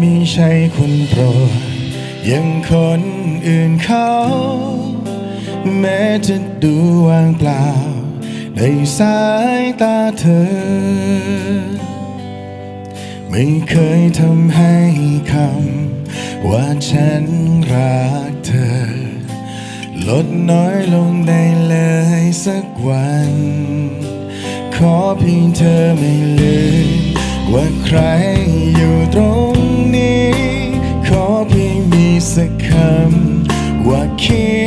ม่ใช่คนโปรดยังคนอื่นเขา แม้จะดูว่างเปล่า ในสายตาเธอ ไม่เคยทำให้คำว่าฉันรักเธอ ลดน้อยลงได้เลยสักวัน ขอเพียงเธอไม่ลืมว่าใครอยู่ตรง สักคำว่าคิด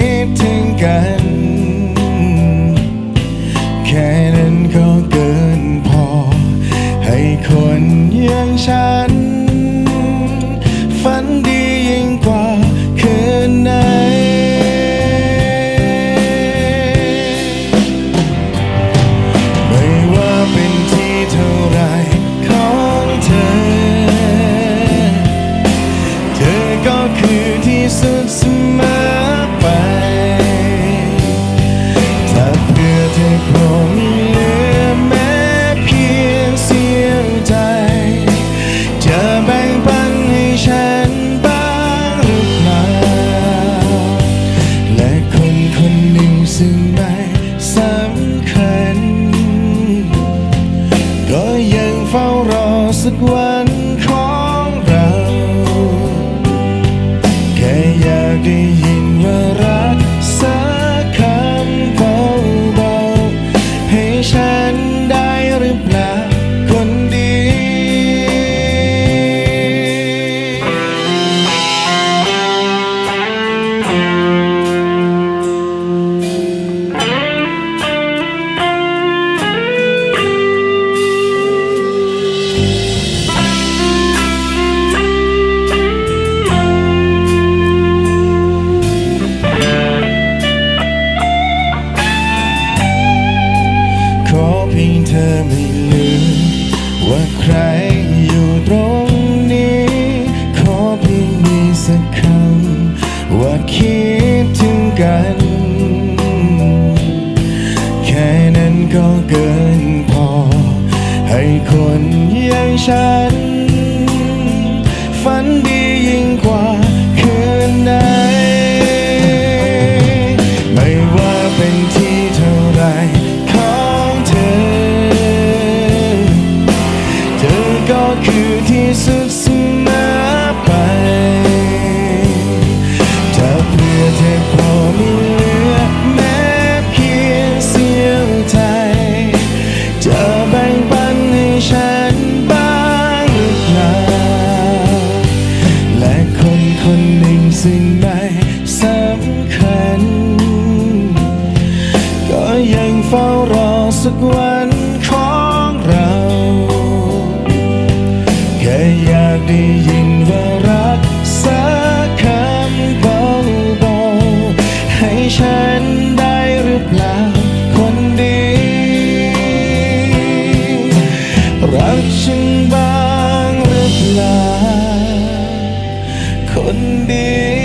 คือที่ เธอไม่ลืมว่าใครอยู่ตรงนี้ ขอเพียงมีสักคำว่าคิดถึงกัน แค่นั้นก็เกินพอ ให้คนอย่างฉัน คือที่สุดเสมอไป ถ้าเพื่อเธอพอไม่เหลือแม้เพียงเสี้ยวใจจะแบ่งปันให้ฉันบ้างหรือเปล่าและคนคนหนึ่งซึ่งไม่สำคัญ ก็ยังเฝ้ารอสักวัน ฉันได้หรือเปล่าคนดี รักฉันบ้างหรือเปล่าคนดี